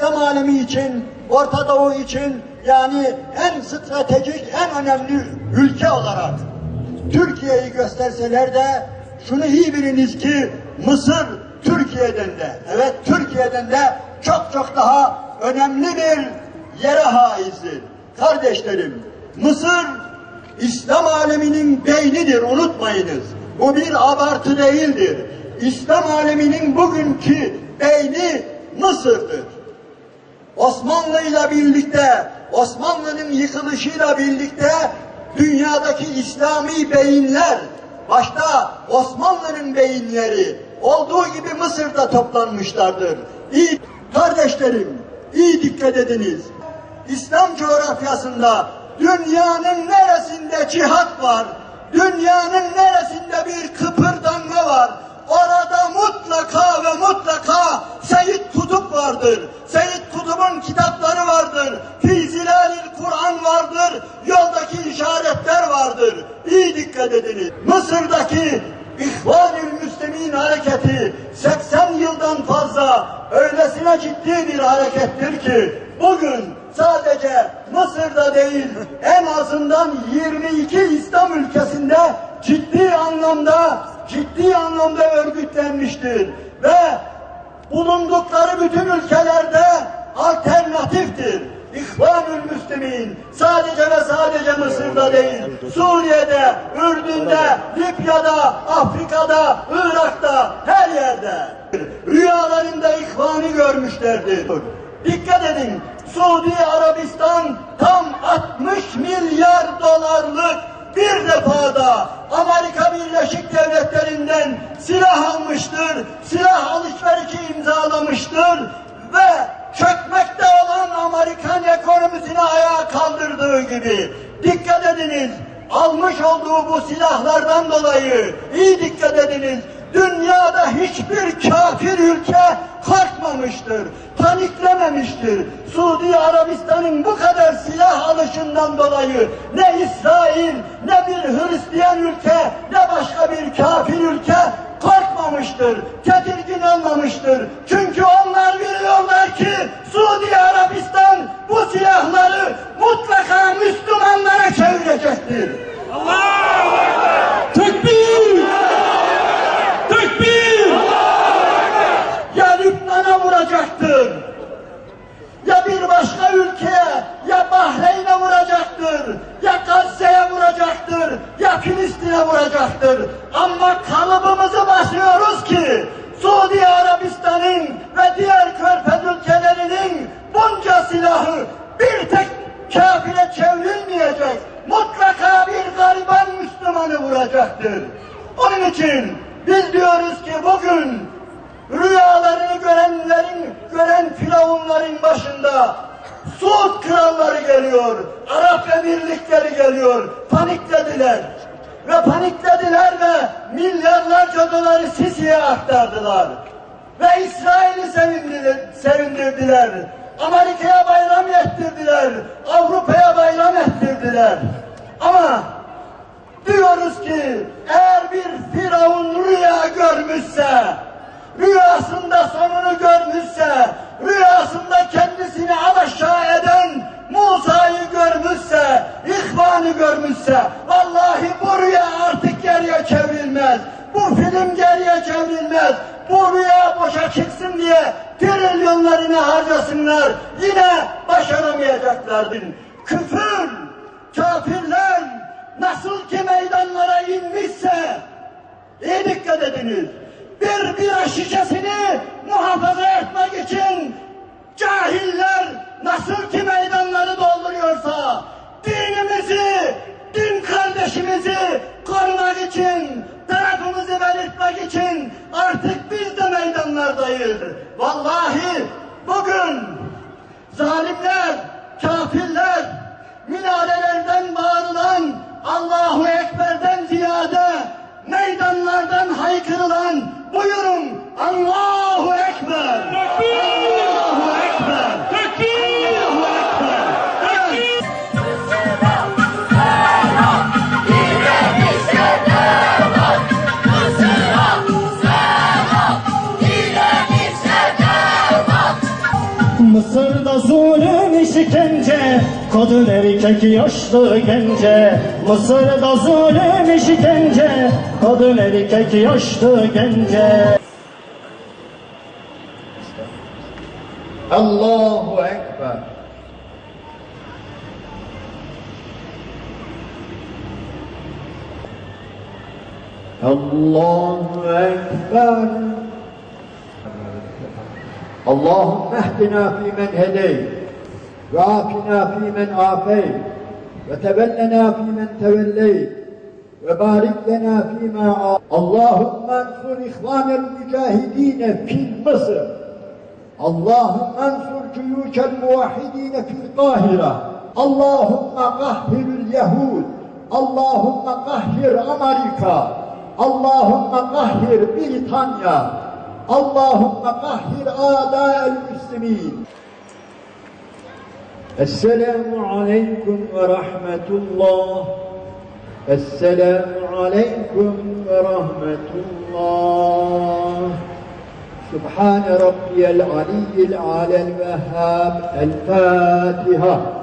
İslam alemi için, Orta Doğu için yani en stratejik, en önemli ülke olarak Türkiye'yi gösterseler de şunu iyi biliniz ki Mısır Türkiye'den de, evet Türkiye'den de çok çok daha önemli bir yere haizdir. Kardeşlerim, Mısır İslam aleminin beynidir unutmayınız. Bu bir abartı değildir. İslam aleminin bugünkü beyni Mısır'dır. Osmanlı'yla birlikte, Osmanlı'nın yıkılışıyla birlikte dünyadaki İslami beyinler, başta Osmanlı'nın beyinleri olduğu gibi Mısır'da toplanmışlardır. İyi kardeşlerim, iyi dikkat ediniz. İslam coğrafyasında dünyanın neresinde cihat var, dünyanın neresinde bir kıpırdanma var, orada mutlaka ve mutlaka Seyyid Kutup vardır. Seyyid Kutup'un kitapları vardır. Fi Zilalil Kur'an vardır. Yoldaki işaretler vardır. İyi dikkat ediniz. Mısır'daki İhvanül Müslümin hareketi 80 yıldan fazla öylesine ciddi bir harekettir ki bugün sadece Mısır'da değil en azından 22 İslam ülkesinde ciddi anlamda ciddi anlamda örgütlenmiştir ve bulundukları bütün ülkelerde alternatiftir. İhvanül Müslümin sadece ve sadece Mısır'da değil, Suriye'de, Ürdün'de, Libya'da, Afrika'da, Irak'ta, her yerde. Rüyalarında ihvanı görmüşlerdir. Dikkat edin, Suudi Arabistan gibi dikkat ediniz almış olduğu bu silahlardan dolayı iyi dikkat ediniz dünyada hiçbir kafir ülke korkmamıştır, paniklememiştir. Suudi Arabistan'ın bu kadar silah alışından dolayı ne İsrail, ne bir Hristiyan ülke, ne başka bir kafir ülke korkmamıştır, tedirgin olmamıştır. Çünkü onlar biliyorlar ki Suudi Arabistan bu silahları mutlaka çevirecektir. Tekbir! Tekbir! ya Lübnan'a vuracaktır. Ya bir başka ülkeye, ya Bahreyn'e vuracaktır. Ya Gazze'ye vuracaktır. Ya Filistin'e vuracaktır. Ama kalıbımızı basıyoruz ki Suudi Arabistan'ın ve diğer körfez ülkelerinin bunca silahı bir tek kafire çevrilmeyecek. Mutlaka bir gariban Müslümanı vuracaktır. Onun için biz diyoruz ki bugün rüyalarını görenlerin, gören firavunların başında Suud kralları geliyor, Arap emirlikleri geliyor, paniklediler. Ve paniklediler ve milyarlarca doları Sisi'ye aktardılar. Ve İsrail'i sevindirdiler. Amerika'ya bayram ettirdiler, ettirdiler. Ama diyoruz ki eğer bir firavun rüya görmüşse, rüyasında sonunu görmüşse, rüyasında kendisini alaşağı eden Musa'yı görmüşse, ihvanı görmüşse, vallahi bu rüya artık geriye çevrilmez. Bu film geriye çevrilmez. Bu rüya boşa çıksın diye trilyonlarını harcasınlar. Yine başaramayacaklardır. Küfür, kafirler nasıl ki meydanlara inmişse, İyi dikkat ediniz. Bir bira şişesini muhafaza etmek için cahiller nasıl ki meydanları dolduruyorsa dinimizi, din kardeşimizi korumak için, tarafımızı belirtmek için artık biz de meydanlardayız. Vallahi bugün zalimler, kafirler, bağırılan Allahu Ekber'den ziyade meydanlardan haykırılan buyurun Allahu Ekber! Allahu Ekber! Allahu Ekber! Mısır'da zulüm işkence Kadın erkek yaşlı gence Mısır'da zulüm işkence Kadın erkek yaşlı gence. Allahu Ekber. Allahu Ekber. Allahümme ehdina fi men hedeyt. وعافنا فيمن عافيت وتولنا فيمن توليت وبارك لنا فيما أعطيت اللهم انصر إخوان المجاهدين في مصر اللهم انصر جيوش الموحدين في القاهرة اللهم قهر اليهود اللهم قهر أمريكا اللهم قهر بريطانيا اللهم قهر أعداء المسلمين السلام عليكم ورحمة الله. السلام عليكم ورحمة الله. سبحان ربي العلي العلى الوهاب. الفاتحة.